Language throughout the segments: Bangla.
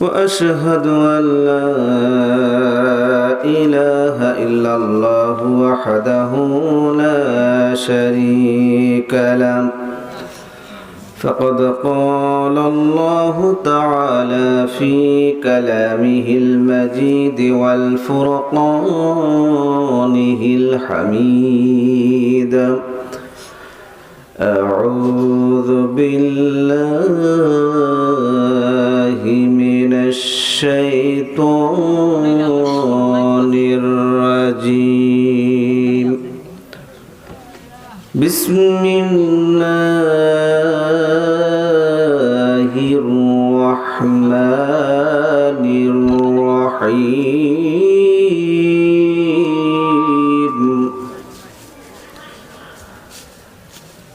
وأشهد أن لا إله إلا الله وحده لا شريك له. فقد قال الله تعالى في كلامه المجيد والفرقانه الحميد. أعوذ بالله من الشيطان الرجيم. بسم الله الرحمن الرحيم.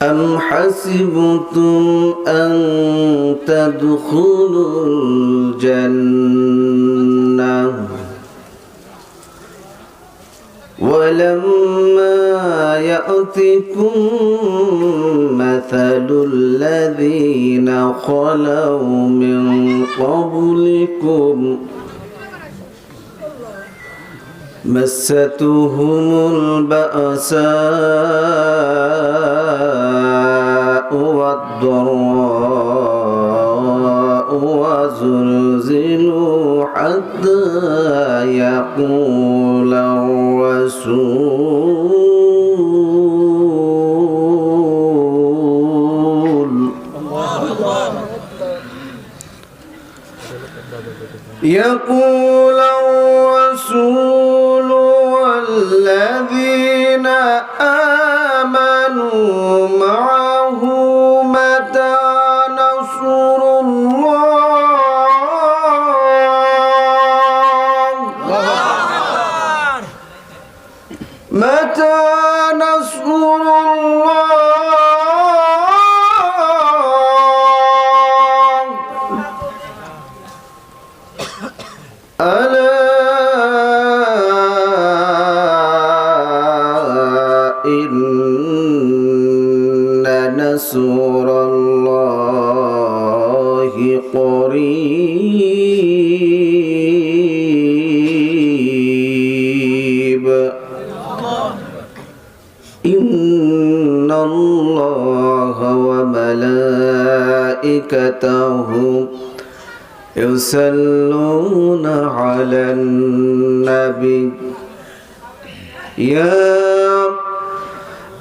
أم حسبتم أن تدخلوا الجنة ولما يأتكم مثل الذين خلوا من قبلكم مستهم البأساء والضراء وزلزلوا حتى يقول الرسول يقول الرسول إن نصر الله قريب. إن الله وملائكته يصلون على النبي. يا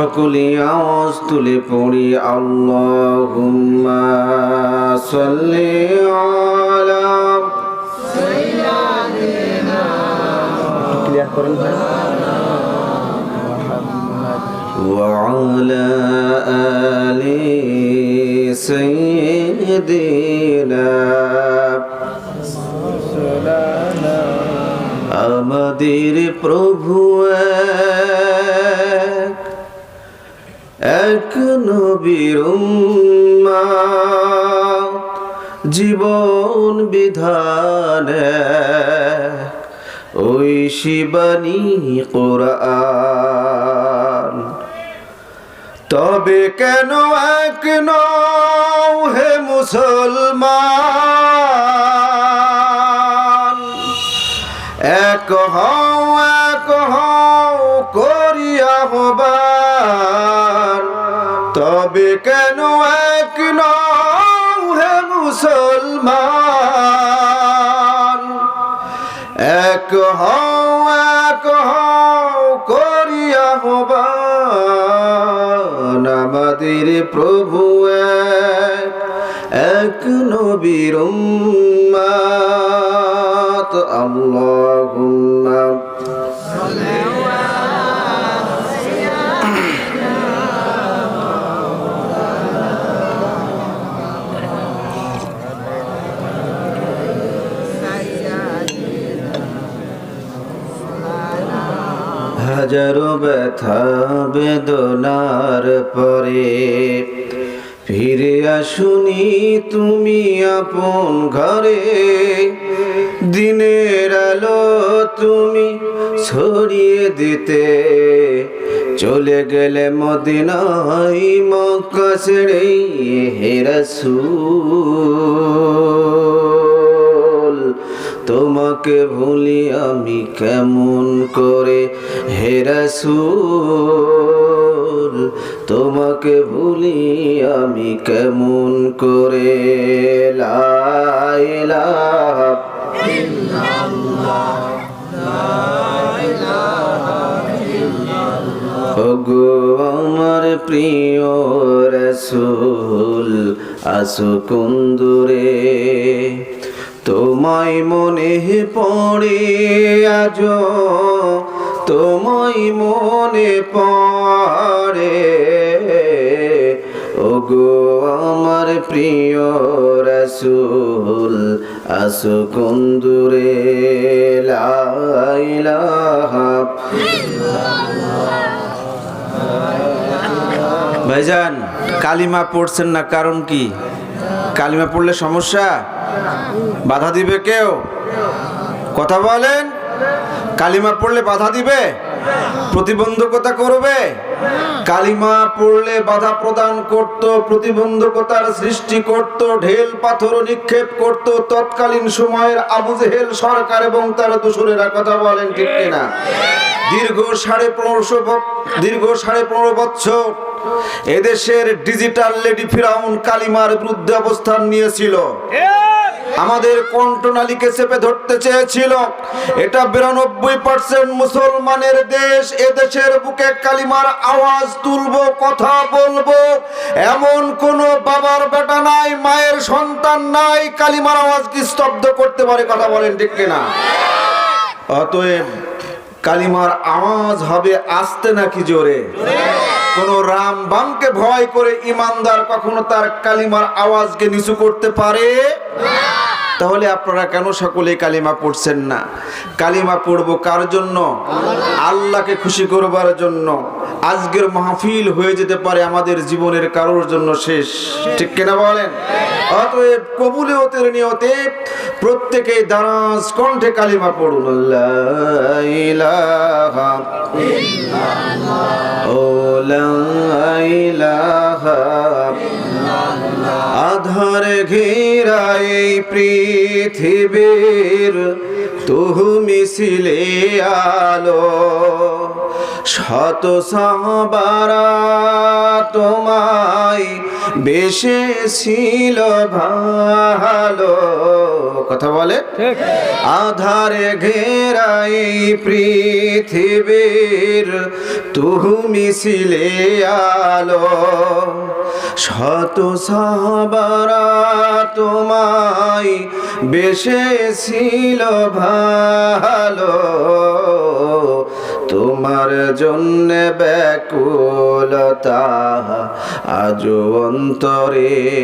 সকলে আওয়াজ তুলে পড়ি আল্লাহুম্মা সাল্লি আলা ক্লিয়ার করেন ভাই وعلى آل سيدنا আমাদের প্রভু এক, এক নবীর জীবন বিধান ওই শিবানী কোরআন। তবে কেন এক নও হে মুসলমান? এক হও এক হও করিয়া আমাদের প্রভু এক নবীর উম্মাত হাজারো ব্যথা বেদনার পরে। ফিরে আসুনি তুমি আপন ঘরে। দিনের আলো তুমি ছড়িয়ে দিতে। চলে গেলে মদিনাই মক্কা ছেড়ে হেরাসুল তোমাকে ভুলি আমি কেমন করে? হেরাসুল তোমাকে ভুলি আমি কেমন করে? লাইলা আমার প্রিয় রসুল, আসো কুন্দুরে। তোমায় মনে পড়ে আজ তোমায় মনে পড়ে। ওগো আমার প্রিয় রসুল, আসো কুন্দুরে ভাইজান, কালিমা পড়ছেন না কারণ কি? কালিমা পড়লে সমস্যা? বাধা দিবে কেউ? কথা বলেন। কালিমা পড়লে বাধা দিবে? প্রতিবন্ধকতা করবে? কালিমা পড়লে বাধা প্রদান করত, প্রতিবন্ধকতার সৃষ্টি করত, ঢেল পাথর নিক্ষেপ করত, তৎকালীন সময়ের আবু জেহেল সরকার এবং তার দূষণেরা কথা বলেন ঠিক কিনা? দীর্ঘ সাড়ে পনেরোশো দীর্ঘ সাড়ে পনেরো বছর এদেশের ডিজিটাল লেডি ফিরাউন কালিমার বিরুদ্ধে অবস্থান নিয়েছিল। আমাদের কণ্ঠনালীকে চেপে ধরতে চেয়েছিল। এটা বিরানব্বই পার্সেন্ট মুসলমানের দেশ। এ দেশের বুকে কালিমার আওয়াজ তুলবো, কথা বলব। এমন কোন বাবার বেটা নাই, মায়ের সন্তান নাই, কালিমার আওয়াজ কি স্তব্ধ করতে পারে কথা বলেন ঠিক কিনা? অতএব কালিমার আওয়াজ হবে আসতে নাকি জোরে? কোন রাম বামকে ভয় করে ইমানদার কখনো তার কালিমার আওয়াজকে নিচু করতে পারে? তাহলে আপনারা কেন সকলে কালিমা পড়ছেন না? কালিমা পড়ব কার জন্য? আল্লাহকে খুশি করবার জন্য। আজকের মাহফিল হয়ে যেতে পারে আমাদের জীবনের কারোর জন্য শেষ। ঠিক কিনা বলেন? অতএব কবুলে ওতের নিয়তে প্রত্যেকে দারাজ কণ্ঠে কালিমা পড়ুন। ইলাহা আধার ঘেরা এই পৃথিবীর। তুমি ছিলে আলো শত সাহবারা তোমায় বেশে ছিল ভালো। কথা বলে? আধারে ঘেরা এই পৃথিবীর তুমি ছিলে আলো। শত সাহাবারা তোমায় বেশে ছিল ভালো। তোমার জন্য ব্যাকুলতা আজ অন্তরে।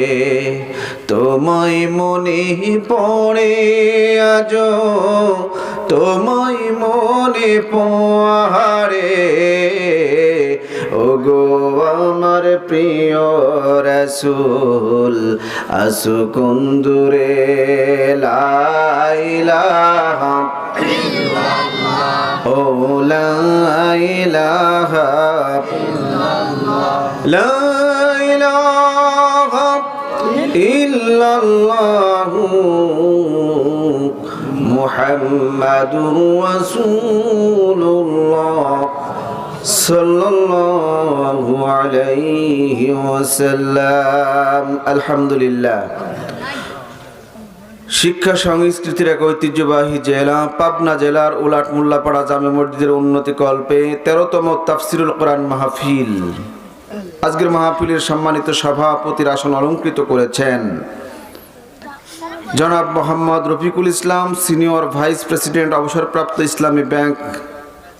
তোমায় মনে পড়ে আজ তোমায় মনে পড়ে। ওগো আমার প্রিয় রসুল আসু কুন্দুরে লাইলাহা ও লাইলাহা লাইলাহা ইল্লাল্লাহু মুহাম্মাদুর রাসূলুল্লাহ। صلى الله عليه وسلم الحمد لله শিক্ষা সংস্কৃতির এক ঐতিহ্যবাহী জেলা পাবনা জেলার উলাট মোল্লাপাড়া জামে মসজিদের উন্নতি কল্পে তেরোতম তাফসিরুল কোরআন মাহফিল আজকের মাহফিলের সম্মানিত সভাপতির আসন অলঙ্কৃত করেছেন জনাব Mohammad Rafiqul Islam senior vice president অবসরপ্রাপ্ত ইসলামী ব্যাংক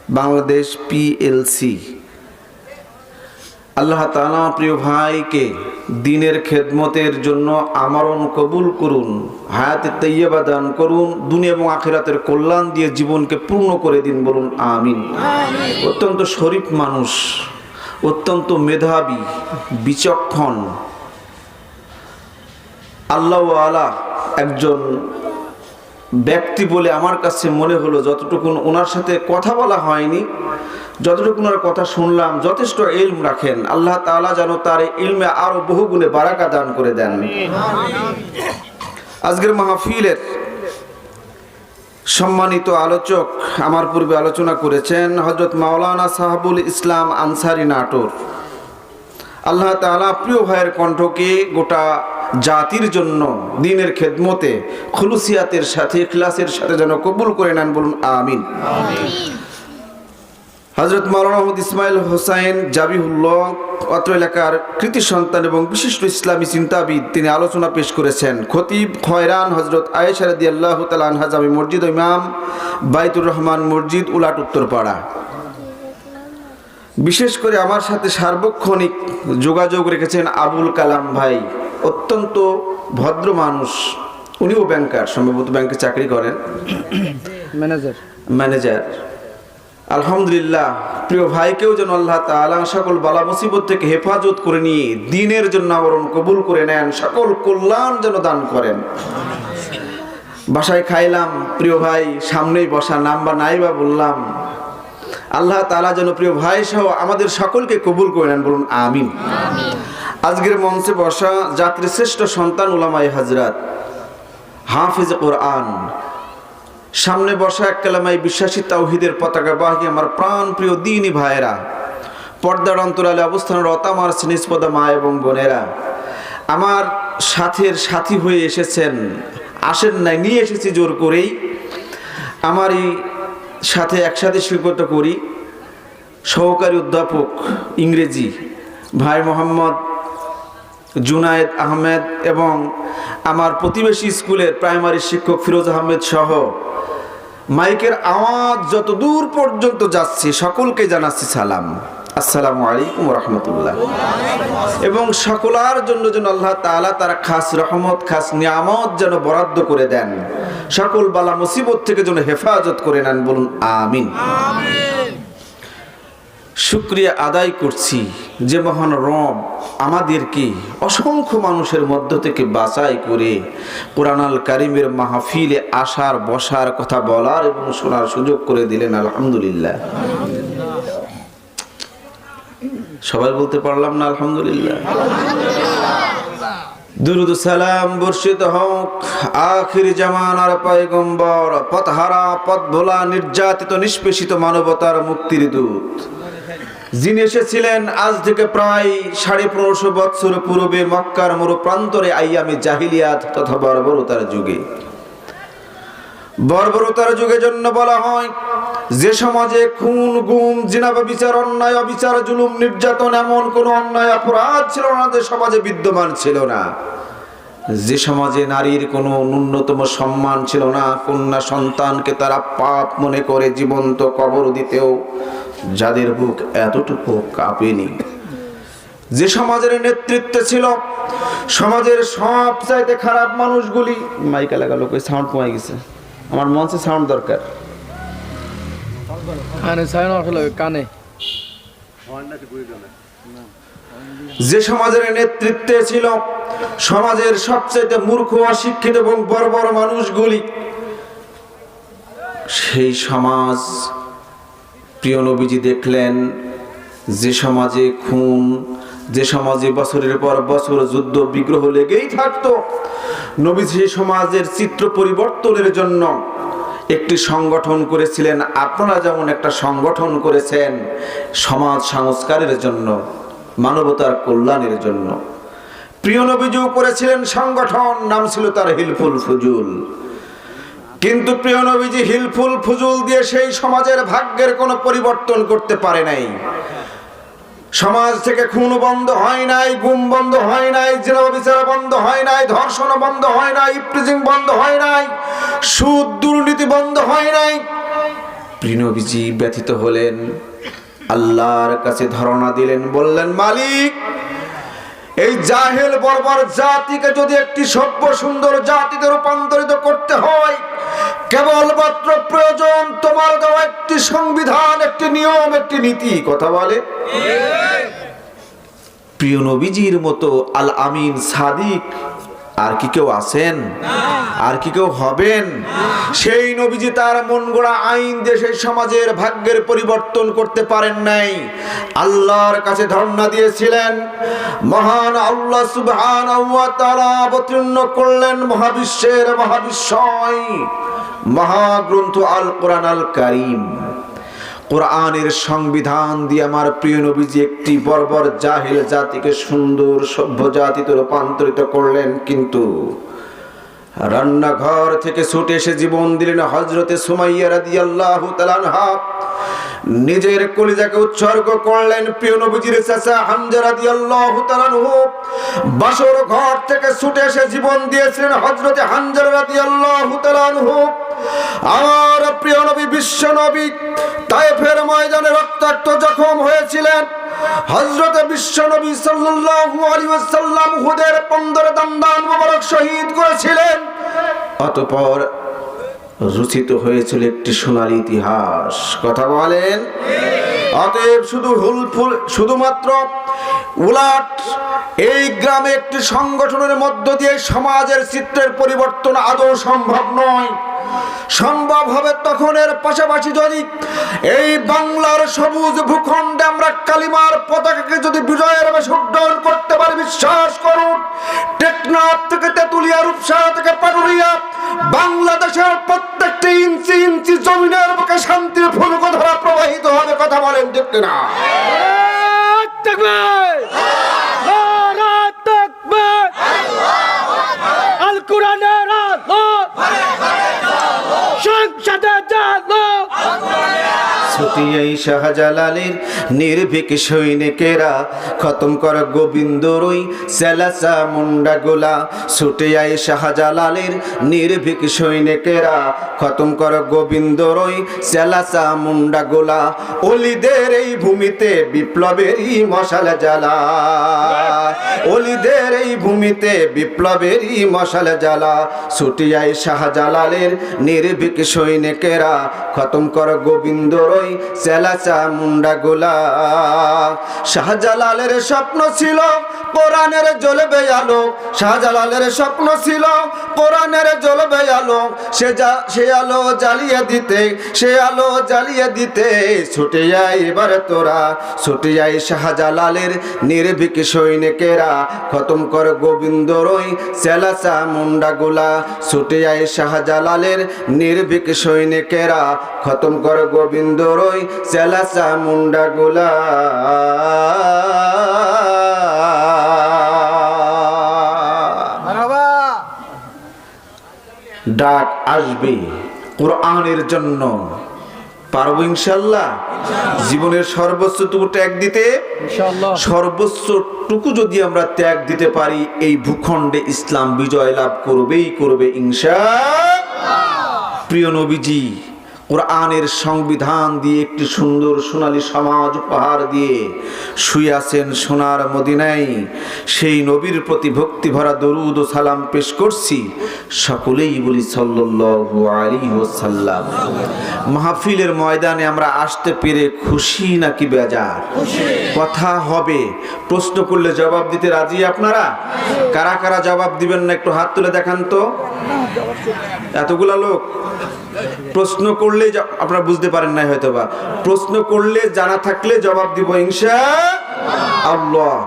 বাংলাদেশ পিএলসি আল্লাহ তালা প্রিয় ভাইকে দিনের খেদমতের জন্য আমরণ কবুল করুন হায়াতে তৈয়বা দান করুন দুনিয়া এবং আখেরাতের কল্যাণ দিয়ে জীবনকে পূর্ণ করে দিন বলুন আমিন। অত্যন্ত শরীফ মানুষ অত্যন্ত মেধাবী বিচক্ষণ আল্লাহ আলা একজন ব্যক্তি বলে আমার কাছে মনে হলো, যতটুকুন ওনার সাথে কথা বলা হয়নি যতটুকু ওনার কথা শুনলাম, যথেষ্ট ইলম রাখেন। আল্লাহ তাআলা যেন তার ইলমে আরও বহু গুণে বারাকা দান করে দেন। আজকের মাহফিলের সম্মানিত আলোচক আমার পূর্বে আলোচনা করেছেন হজরত মাওলানা সাহাবুল ইসলাম আনসারি নাটোর। আল্লাহ তালা প্রিয় ভাইয়ের কণ্ঠকে গোটা জাতির জন্য দিনের খেদমতে খুলুসিয়াতের সাথে ক্লাসের সাথে যেন কবুল করে নেন বলুন, আমিন। হজরত মাওলানা মোহাম্মদ ইসমাইল হোসাইন জাবিহুল্লাহ, অত্র এলাকার কৃতি সন্তান এবং বিশিষ্ট ইসলামী চিন্তাবিদ, তিনি আলোচনা পেশ করেছেন। খতিব খয়রান হজরত আয়েশারদি আল্লাহ তালানহা জামি মসজিদ ইমাম বাইতুর রহমান মসজিদ, উলাট উত্তরপাড়া। বিশেষ করে আমার সাথে সার্বক্ষণিক যোগাযোগ রেখেছেন আবুল কালাম ভাই। অত্যন্ত ভদ্র মানুষ। উনিও ব্যাংকার সম্ভবত ব্যাংকে চাকরি করেন। ম্যানেজার ম্যানেজার আলহামদুলিল্লাহ প্রিয় ভাইকেও যেন আল্লাহ তাআলা সকল বালা মুসিবত থেকে হেফাজত করে নিয়ে দিনের জন্য আবরণ কবুল করে নেন সকল কল্যাণ যেন দান করেন। বাসায় খাইলাম প্রিয় ভাই সামনেই বসা নাম বা নাই বা বললাম। আল্লাহ তালা যেন প্রিয় ভাই সহ আমাদের সকলকে কবুল করে নেন বলুন আমিন। আজকের মঞ্চে বসা জাতির শ্রেষ্ঠ সন্তান উলামাই হাজরাত হাফিজ কোরআন। সামনে বসা এক কালামাই বিশ্বাসী তাওহিদের পতাকা বাহী আমার প্রাণ প্রিয় দিনী ভাইয়েরা, পর্দার অন্তরালে অবস্থানরত আমার স্নিষ্পদা মা এবং বোনেরা, আমার সাথের সাথী হয়ে এসেছেন, আসেন নাই, নিয়ে এসেছি জোর করেই। আমারই সাথে একসাথে শিক্ষকতা করি, সহকারী অধ্যাপক ইংরেজি ভাই মোহাম্মদ জুনায়েদ আহমেদ এবং আমার প্রতিবেশী স্কুলের প্রাইমারি শিক্ষক ফিরোজ আহমেদ সহ মাইকের আওয়াজ যত দূর পর্যন্ত যাচ্ছে, সকলকে জানাচ্ছি সালাম। আসসালামু আলাইকুম রহমতুল্লাহ। এবং সকলার জন্য যেন আল্লাহ তাআলা তারা খাস রহমত, খাস নিয়ামত যেন বরাদ্দ করে দেন। সকল বালা মুসিবত থেকে যেন হেফাজত করে নেন, বলুন আমিন। শুক্রিয়া আদায় করছি যে মহান রব আমাদেরকে অসংখ্য মানুষের মধ্য থেকে বাছাই করে কোরআনাল কারিমের মাহফিলে আসার, বসার কথা বলার এবং শোনার সুযোগ করে দিলেন, আলহামদুলিল্লাহ। সবাই বলতে পারলাম না, আলহামদুলিল্লাহ। দুরুদ সালাম বর্ষিত হোক, আখির জামানার পয়গম্বর, পথহারা পথ ভোলা নির্যাতিত, নিষ্পেষিত মানবতার মুক্তির দূত। যিনি এসেছিলেন আজ থেকে প্রায় সাড়ে পনেরোশো বৎসর পূর্বে মক্কার মরু প্রান্তরে আইয়ামে জাহিলিয়াত তথা বর্বরতার যুগে। বর্বরতার যুগে জন্য বলা হয়, যে সমাজে খুন, গুম, জিনাবা বিচার, অন্যায়, অবিচার, জুলুম, নির্যাতন এমন কোন অন্যায় অপরাধ ছিল না, যে সমাজে বিদ্যমান ছিল না। যে সমাজে নারীর কোনো ন্যূনতম সম্মান ছিল না, কন্যা সন্তানকে তারা পাপ মনে করে জীবন্ত কবর দিতেও যাদের বুক এতটুকু কাঁপেনি। যে সমাজের নেতৃত্বে ছিল সমাজের সব চাইতে খারাপ মানুষগুলি মাইকা লাগালো কই সাউন্ড কমে গেছে। আমার মঞ্চে সাউন্ড দরকার। কানে সাইন আসলে কানে। যে সমাজের নেতৃত্বে ছিল সমাজের সবচেয়ে মূর্খ অশিক্ষিত এবং বর্বর মানুষগুলি সেই সমাজ প্রিয় নবীজি দেখলেন যে সমাজে খুন, যে সমাজে বছরের পর বছর যুদ্ধ, বিগ্রহ লেগেই থাকতো। নবী সেই সমাজের চিত্র পরিবর্তনের জন্য একটি সংগঠন করেছিলেন। আপনারা যেমন একটা সংগঠন করেছেন সমাজ সংস্কারের জন্য, মানবতার কল্যাণের জন্য। প্রিয় নবীজিও করেছিলেন সংগঠন, নাম ছিল তার হিলফুল ফুজুল। কিন্তু প্রিয় নবীজি, হিলফুল ফুজুল দিয়ে সেই সমাজের ভাগ্যের কোনো পরিবর্তন করতে পারে নাই। সমাজ থেকে খুন বন্ধ হয় নাই, গুম বন্ধ হয় নাই জেলা বিচার বন্ধ হয় নাই, ধর্ষণ বন্ধ হয় নাই ইপ্রিজিং বন্ধ হয় নাই, সুদ, দুর্নীতি বন্ধ হয় নাই। প্রিনবীজি ব্যথিত হলেন, আল্লাহর কাছে ধারণা দিলেন, বললেন, মালিক, এই জাহেল বর্বর জাতিকে যদি একটি সভ্য সুন্দর জাতিতে রূপান্তরিত করতে হয় কেবলমাত্র প্রয়োজন তোমার দেওয়া একটি সংবিধান, একটি নিয়ম, একটি নীতি। কথা বলে? প্রিয় নবীজির মতো আল আমিন সাদিক, আর কি কেউ আছেন? আর কি কেউ হবেন? সেই নবীজি তার মন গড়া আইন সেই সমাজের ভাগ্যের পরিবর্তন করতে পারেন নাই। আল্লাহর কাছে ধর্ণা দিয়েছিলেন, মহান আল্লাহ সুবহান অবতীর্ণ করলেন মহাবিশ্বের মহাবিশ্বয়। মহাগ্রন্থ আল কোরআন আল কারিম কোরআনের সংবিধান দিয়ে আমার প্রিয় নবীজি একটি বর্বর জাহিল জাতিকে সুন্দর, সভ্য জাতিতে রূপান্তরিত করলেন, কিন্তু রান্নাঘর থেকে ছুটে এসে জীবন দিলেন হজরতে সুমাইয়া রাদিয়াল্লাহু তাআলা নিজের কলিজাকে উৎসর্গ করলেন প্রিয় নবীজির চাচা হামজা রাদিয়াল্লাহু তাআলা বাসর ঘর থেকে ছুটে এসে জীবন দিয়েছিলেন হযরতে হামজা রাদিয়াল্লাহু তাআলা আমার প্রিয় নবী, বিশ্ব নবী, তায়েফের ময়দানে রক্তাক্ত জখম হয়েছিলেন। হযরতে বিশ্ব নবী সাল্লাল্লাহু আলাইহি ওয়াসাল্লাম হুদের 15 দন্দান মোবারক শহীদ করেছিলেন। অতঃপর রচিত হয়েছিল একটি সোনার ইতিহাস। কথা বলেন? অতএব শুধু হুলফুল শুধুমাত্র উলাট, এই গ্রামে একটি সংগঠনের মধ্য দিয়ে সমাজের চিত্রের পরিবর্তন আদৌ সম্ভব নয়। সম্ভব হবে তখন এর পাশাপাশি যদি এই বাংলার সবুজ ভূখণ্ডে আমরা কালিমার পতাকাকে যদি বিজয়ের বেশ উড্ডয়ন করতে পারি, বিশ্বাস করুন, টেকনাথ থেকে তেতুলিয়া, রূপসা থেকে পাটুরিয়া বাংলাদেশের প্রত্যেকটি ইঞ্চি ইঞ্চি জমিনের বুকে শান্তির ফুলকধারা প্রবাহিত হবে কথা বলেন ঠিক না সংসদে ছুটিয়াই শাহজালালের নির্ভীক সৈনিকেরা। খতম কর গোবিন্দ রই, সেলাসা মুন্ডা গোলা। ছুটিয়াই শাহজালালের নির্ভীক সৈনিকেরা। খতম কর গোবিন্দ রই, সেলাসা মুন্ডা গোলা। অলিদের এই ভূমিতে বিপ্লবেরই মশাল জ্বালা। অলিদের এই ভূমিতে বিপ্লবেরই মশাল জ্বালা। ছুটিয়াই শাহজালালের নির্ভীক সৈনিকেরা। খতম কর গোবিন্দ রই সেলাচা মুন্ডা গোলা শাহজালালের স্বপ্ন ছিল কোরআনের জ্বলবে আলো। শাহজালালের স্বপ্ন ছিল কোরআনের জ্বলবে আলো। সে যা, সে আলো জ্বালিয়ে দিতে, সে আলো জ্বালিয়ে দিতে ছুটে যায় এবার তোরা। ছুটে যায় শাহজালালের নির্ভীক সৈনিকেরা। খতম কর গোবিন্দ রই সেলাচা মুন্ডা গোলা। ছুটে যায় শাহজালালের নির্ভীক সৈনিকেরা। খতম কর গোবিন্দ রই সেলাচা মুন্ডা গোলা। ডাক আসবে কোরআনের জন্য। পারব ইনশাল্লাহ? জীবনের সর্বোচ্চ টুকু ত্যাগ দিতে? সর্বোচ্চ টুকু যদি আমরা ত্যাগ দিতে পারি এই ভূখণ্ডে ইসলাম বিজয় লাভ করবেই করবে ইনশা। প্রিয় নবীজি কোরআনের সংবিধান দিয়ে একটি সুন্দর সোনালী সমাজ উপহার দিয়ে শুয়ে আছেন সোনার মদিনায়। সেই নবীর প্রতি ভক্তি ভরা দরুদ ও সালাম পেশ করছি সকলেই বলি সাল্লাল্লাহু আলাইহি ওয়াসাল্লাম। মাহফিলের ময়দানে আমরা আসতে পেরে খুশি নাকি বেজার? কথা হবে। প্রশ্ন করলে জবাব দিতে রাজি আপনারা? কারা কারা জবাব দিবেন না একটু হাত তুলে দেখান তো। এতগুলা লোক। প্রশ্ন করলে আপনারা বুঝতে পারেন নাই হয়তোবা। প্রশ্ন করলে, জানা থাকলে জবাব দিব ইনশা আল্লাহ।